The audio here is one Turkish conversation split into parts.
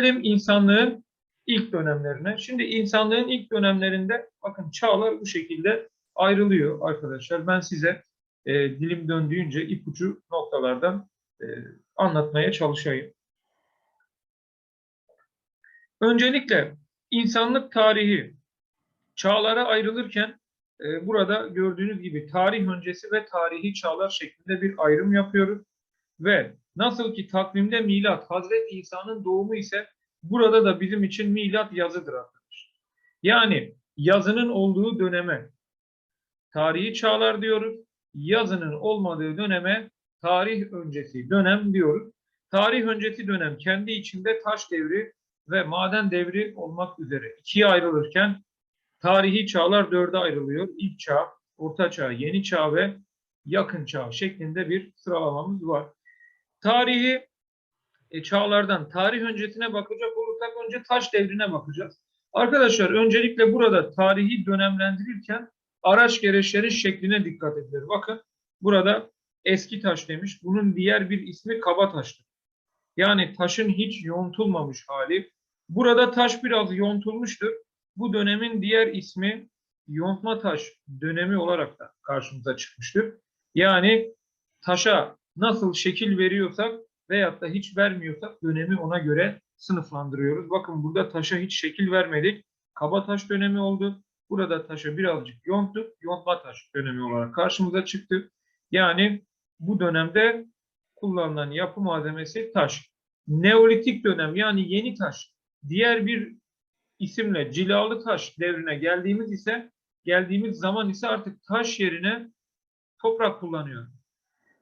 Gelelim insanlığın ilk dönemlerine. Şimdi insanlığın ilk dönemlerinde bakın çağlar bu şekilde ayrılıyor arkadaşlar. Ben size e, dilim döndüğünce ipucu noktalardan e, anlatmaya çalışayım. Öncelikle insanlık tarihi çağlara ayrılırken e, burada gördüğünüz gibi tarih öncesi ve tarihi çağlar şeklinde bir ayrım yapıyoruz. Ve nasıl ki takvimde milat Hazreti İsa'nın doğumu ise burada da bizim için milat yazıdır arkadaşlar. Yani yazının olduğu döneme tarihi çağlar diyoruz. Yazının olmadığı döneme tarih öncesi dönem diyoruz. Tarih öncesi dönem kendi içinde taş devri ve maden devri olmak üzere ikiye ayrılırken tarihi çağlar dörde ayrılıyor. İlk çağ, orta çağ, yeni çağ ve yakın çağ şeklinde bir sıralamamız var. Tarihi e, çağlardan tarih öncesine bakacak olursak önce taş devrine bakacağız. Arkadaşlar öncelikle burada tarihi dönemlendirirken araç gereçlerin şekline dikkat edilir. Bakın burada eski taş demiş. Bunun diğer bir ismi kaba taştır. Yani taşın hiç yontulmamış hali. Burada taş biraz yontulmuştur. Bu dönemin diğer ismi yontma taş dönemi olarak da karşımıza çıkmıştır. Yani taşa nasıl şekil veriyorsak veyahut da hiç vermiyorsak dönemi ona göre sınıflandırıyoruz. Bakın burada taşa hiç şekil vermedik. Kaba taş dönemi oldu. Burada taşa birazcık yonttuk. Yontma taş dönemi olarak karşımıza çıktı. Yani bu dönemde kullanılan yapı malzemesi taş. Neolitik dönem yani yeni taş. Diğer bir isimle cilalı taş devrine geldiğimiz ise geldiğimiz zaman ise artık taş yerine toprak kullanıyor.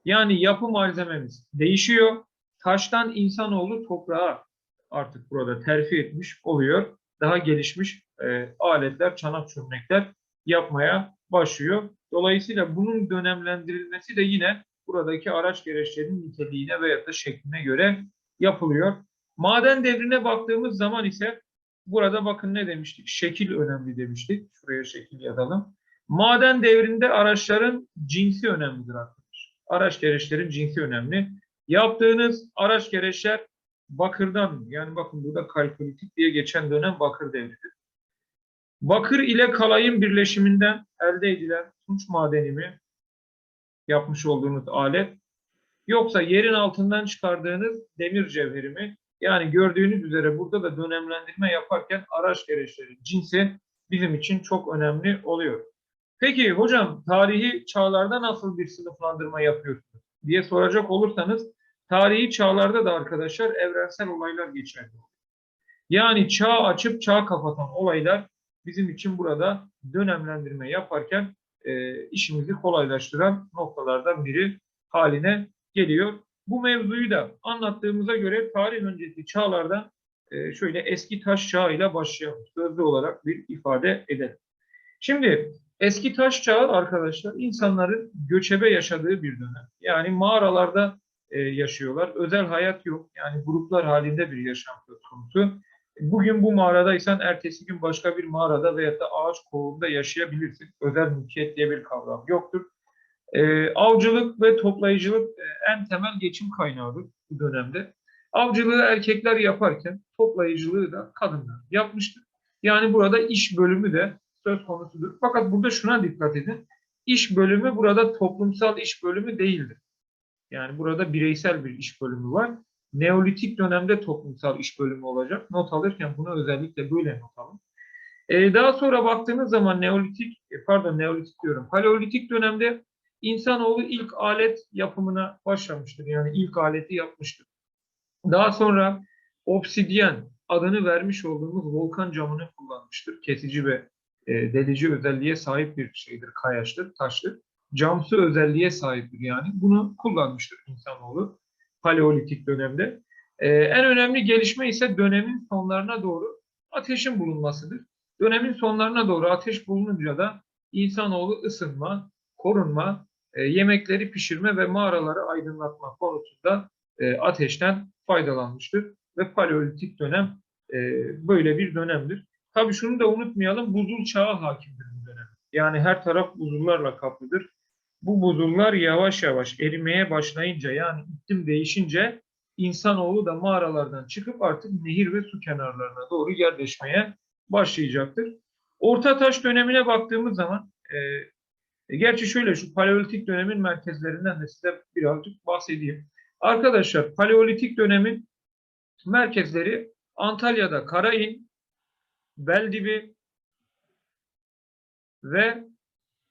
Yani yapı malzememiz değişiyor. Taştan insanoğlu toprağa artık burada terfi etmiş oluyor. Daha gelişmiş e, aletler, çanak çömlekler yapmaya başlıyor. Dolayısıyla bunun dönemlendirilmesi de yine buradaki araç gereçlerin niteliğine veya da şekline göre yapılıyor. Maden devrine baktığımız zaman ise burada bakın ne demiştik? Şekil önemli demiştik. Şuraya şekil yazalım. Maden devrinde araçların cinsi önemlidir arkadaşlar. Araç gereçlerin cinsi önemli. Yaptığınız araç gereçler bakırdan yani bakın burada kalkolitik diye geçen dönem bakır devridir. Bakır ile kalayın birleşiminden elde edilen tunç madeni mi yapmış olduğunuz alet yoksa yerin altından çıkardığınız demir cevheri mi? Yani gördüğünüz üzere burada da dönemlendirme yaparken araç gereçleri cinsi bizim için çok önemli oluyor. Peki hocam tarihi çağlarda nasıl bir sınıflandırma yapıyorsunuz diye soracak olursanız tarihi çağlarda da arkadaşlar evrensel olaylar geçerli. Yani çağ açıp çağ kapatan olaylar bizim için burada dönemlendirme yaparken e, işimizi kolaylaştıran noktalardan biri haline geliyor. Bu mevzuyu da anlattığımıza göre tarih öncesi çağlardan e, şöyle eski taş çağı ile başlayalım. Sözlü olarak bir ifade edelim. Şimdi eski taş çağı arkadaşlar insanların göçebe yaşadığı bir dönem. Yani mağaralarda e, yaşıyorlar. Özel hayat yok. Yani gruplar halinde bir yaşam söz konusu. Bugün bu mağaradaysan ertesi gün başka bir mağarada veya da ağaç kovuğunda yaşayabilirsin. Özel mülkiyet diye bir kavram yoktur. E, avcılık ve toplayıcılık e, en temel geçim kaynağıdır bu dönemde. Avcılığı erkekler yaparken toplayıcılığı da kadınlar yapmıştır. Yani burada iş bölümü de söz konusudur. Fakat burada şuna dikkat edin. İş bölümü burada toplumsal iş bölümü değildir. Yani burada bireysel bir iş bölümü var. Neolitik dönemde toplumsal iş bölümü olacak. Not alırken bunu özellikle böyle not alın. Ee, daha sonra baktığınız zaman Neolitik, e, pardon Neolitik diyorum, Paleolitik dönemde insanoğlu ilk alet yapımına başlamıştır. Yani ilk aleti yapmıştır. Daha sonra obsidyen adını vermiş olduğumuz volkan camını kullanmıştır. Kesici ve e, delici özelliğe sahip bir şeydir, kayaçtır, taştır. Camsı özelliğe sahiptir yani. Bunu kullanmıştır insanoğlu paleolitik dönemde. Ee, en önemli gelişme ise dönemin sonlarına doğru ateşin bulunmasıdır. Dönemin sonlarına doğru ateş bulununca da insanoğlu ısınma, korunma, e, yemekleri pişirme ve mağaraları aydınlatma konusunda e, ateşten faydalanmıştır. Ve paleolitik dönem e, böyle bir dönemdir. Tabii şunu da unutmayalım, buzul çağı hakimdir bu dönem. Yani her taraf buzullarla kaplıdır. Bu buzullar yavaş yavaş erimeye başlayınca yani iklim değişince insanoğlu da mağaralardan çıkıp artık nehir ve su kenarlarına doğru yerleşmeye başlayacaktır. Orta Taş dönemine baktığımız zaman e, gerçi şöyle şu Paleolitik dönemin merkezlerinden de size birazcık bahsedeyim. Arkadaşlar Paleolitik dönemin merkezleri Antalya'da Karain, Beldibi ve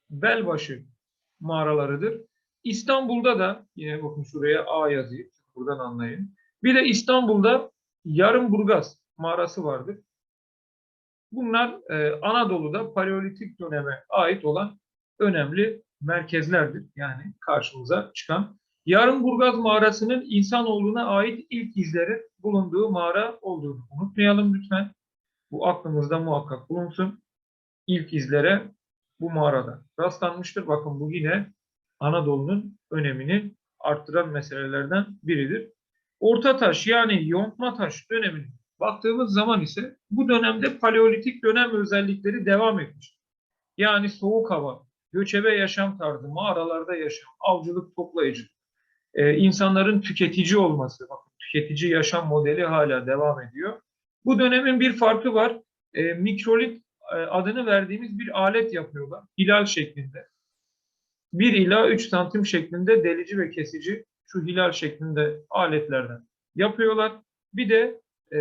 Belbaşı mağaralarıdır. İstanbul'da da yine bakın şuraya A yazayım. Buradan anlayın. Bir de İstanbul'da Yarımburgaz mağarası vardır. Bunlar e, Anadolu'da Paleolitik döneme ait olan önemli merkezlerdir. Yani karşımıza çıkan. Yarımburgaz mağarasının insanoğluna ait ilk izleri bulunduğu mağara olduğunu unutmayalım lütfen. Bu aklımızda muhakkak bulunsun. İlk izlere bu mağarada rastlanmıştır. Bakın bu yine Anadolu'nun önemini arttıran meselelerden biridir. Orta taş yani yontma taş dönemine baktığımız zaman ise bu dönemde paleolitik dönem özellikleri devam etmiş. Yani soğuk hava, göçebe yaşam tarzı, mağaralarda yaşam, avcılık, toplayıcı, ee, insanların tüketici olması, bakın tüketici yaşam modeli hala devam ediyor. Bu dönemin bir farkı var. Ee, mikrolit e, adını verdiğimiz bir alet yapıyorlar. Hilal şeklinde. 1 ila 3 santim şeklinde delici ve kesici şu hilal şeklinde aletlerden yapıyorlar. Bir de e,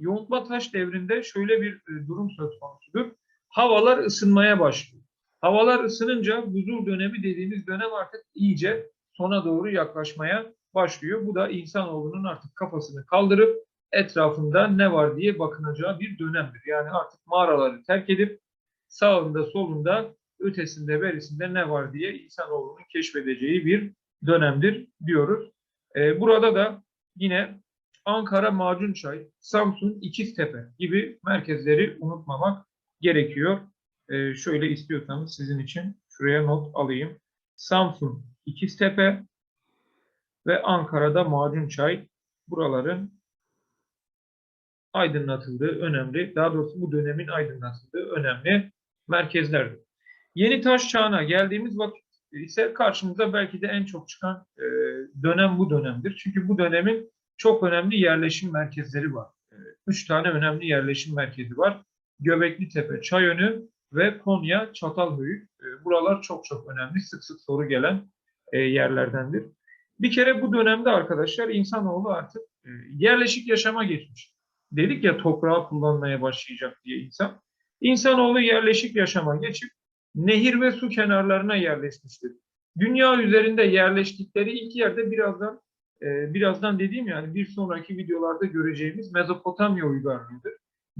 yontma taş devrinde şöyle bir e, durum söz konusudur. Havalar ısınmaya başlıyor. Havalar ısınınca buzul dönemi dediğimiz dönem artık iyice sona doğru yaklaşmaya başlıyor. Bu da insanoğlunun artık kafasını kaldırıp etrafında ne var diye bakınacağı bir dönemdir. Yani artık mağaraları terk edip sağında solunda ötesinde berisinde ne var diye insanoğlunun keşfedeceği bir dönemdir diyoruz. Ee, burada da yine Ankara Macunçay, Samsun İkiztepe gibi merkezleri unutmamak gerekiyor. Ee, şöyle istiyorsanız sizin için şuraya not alayım. Samsun İkiztepe ve Ankara'da Macunçay buraların aydınlatıldığı önemli, daha doğrusu bu dönemin aydınlatıldığı önemli merkezlerdir. Yeni taş çağına geldiğimiz vakit ise karşımıza belki de en çok çıkan e, dönem bu dönemdir. Çünkü bu dönemin çok önemli yerleşim merkezleri var. E, üç tane önemli yerleşim merkezi var. Göbekli Tepe, Çayönü ve Konya, Çatalhöyük. E, buralar çok çok önemli, sık sık soru gelen e, yerlerdendir. Bir kere bu dönemde arkadaşlar insanoğlu artık yerleşik yaşama geçmiş. Dedik ya toprağı kullanmaya başlayacak diye insan. İnsanoğlu yerleşik yaşama geçip nehir ve su kenarlarına yerleşmiştir. Dünya üzerinde yerleştikleri ilk yerde birazdan e, birazdan dediğim yani bir sonraki videolarda göreceğimiz Mezopotamya uygarlığıdır.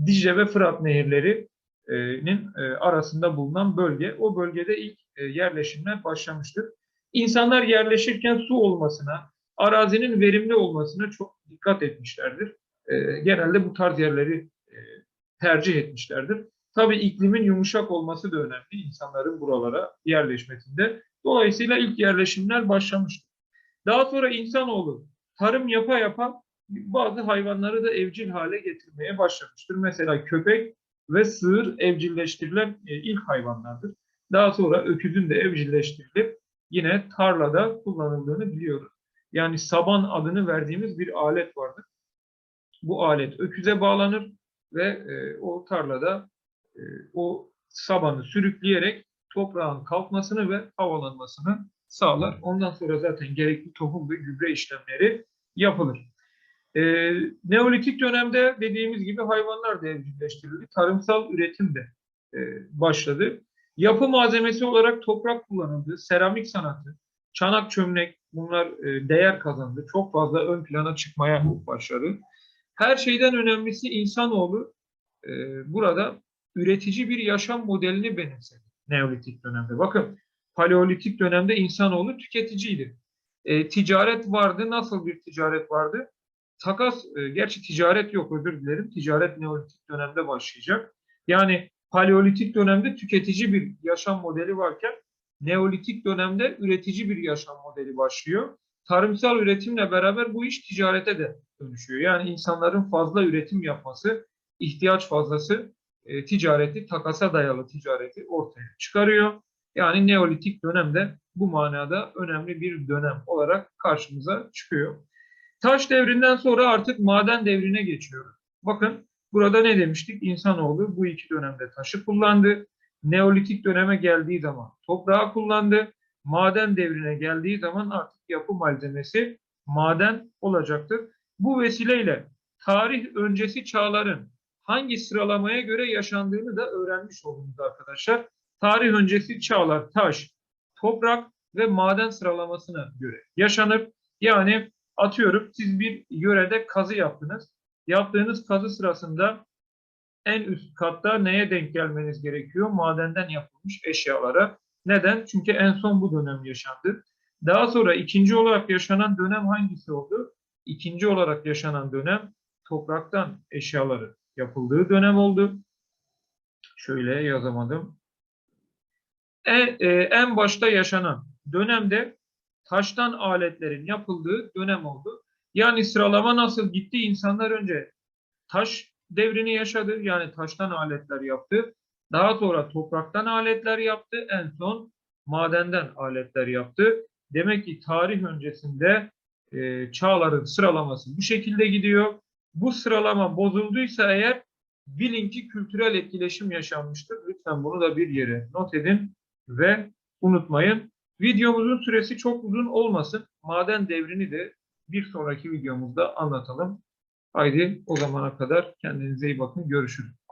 Dicle ve Fırat nehirlerinin e, arasında bulunan bölge. O bölgede ilk e, yerleşimler başlamıştır. İnsanlar yerleşirken su olmasına, arazinin verimli olmasına çok dikkat etmişlerdir. Genelde bu tarz yerleri tercih etmişlerdir. Tabii iklimin yumuşak olması da önemli insanların buralara yerleşmesinde. Dolayısıyla ilk yerleşimler başlamıştır. Daha sonra insanoğlu tarım yapa yapa bazı hayvanları da evcil hale getirmeye başlamıştır. Mesela köpek ve sığır evcilleştirilen e, ilk hayvanlardır. Daha sonra öküzün de evcilleştirilip yine tarlada kullanıldığını biliyoruz. Yani saban adını verdiğimiz bir alet vardır. Bu alet öküze bağlanır ve e, o tarlada e, o sabanı sürükleyerek toprağın kalkmasını ve havalanmasını sağlar. Ondan sonra zaten gerekli tohum ve gübre işlemleri yapılır. E, Neolitik dönemde dediğimiz gibi hayvanlar da evcilleştirildi. Tarımsal üretim de e, başladı. Yapı malzemesi olarak toprak kullanıldı. Seramik sanatı, çanak çömlek bunlar e, değer kazandı. Çok fazla ön plana çıkmaya başladı. Her şeyden önemlisi insanoğlu e, burada üretici bir yaşam modelini benimsedi Neolitik dönemde. Bakın Paleolitik dönemde insanoğlu tüketiciydi. E, ticaret vardı. Nasıl bir ticaret vardı? Takas, e, gerçi ticaret yok özür dilerim. Ticaret Neolitik dönemde başlayacak. Yani Paleolitik dönemde tüketici bir yaşam modeli varken Neolitik dönemde üretici bir yaşam modeli başlıyor. Tarımsal üretimle beraber bu iş ticarete de dönüşüyor. Yani insanların fazla üretim yapması, ihtiyaç fazlası e, ticareti, takasa dayalı ticareti ortaya çıkarıyor. Yani Neolitik dönemde bu manada önemli bir dönem olarak karşımıza çıkıyor. Taş devrinden sonra artık maden devrine geçiyoruz. Bakın burada ne demiştik? İnsanoğlu bu iki dönemde taşı kullandı. Neolitik döneme geldiği zaman toprağı kullandı. Maden devrine geldiği zaman artık yapı malzemesi maden olacaktır. Bu vesileyle tarih öncesi çağların hangi sıralamaya göre yaşandığını da öğrenmiş oldunuz arkadaşlar. Tarih öncesi çağlar taş, toprak ve maden sıralamasına göre yaşanır. Yani atıyorum siz bir yörede kazı yaptınız. Yaptığınız kazı sırasında en üst katta neye denk gelmeniz gerekiyor? Madenden yapılmış eşyalara. Neden? Çünkü en son bu dönem yaşandı. Daha sonra ikinci olarak yaşanan dönem hangisi oldu? İkinci olarak yaşanan dönem topraktan eşyaları yapıldığı dönem oldu. Şöyle yazamadım. En, e, en başta yaşanan dönemde taştan aletlerin yapıldığı dönem oldu. Yani sıralama nasıl gitti? İnsanlar önce taş devrini yaşadı. Yani taştan aletler yaptı. Daha sonra topraktan aletler yaptı. En son madenden aletler yaptı. Demek ki tarih öncesinde e, çağların sıralaması bu şekilde gidiyor. Bu sıralama bozulduysa eğer bilin ki kültürel etkileşim yaşanmıştır. Lütfen bunu da bir yere not edin ve unutmayın. Videomuzun süresi çok uzun olmasın. Maden devrini de bir sonraki videomuzda anlatalım. Haydi o zamana kadar kendinize iyi bakın. Görüşürüz.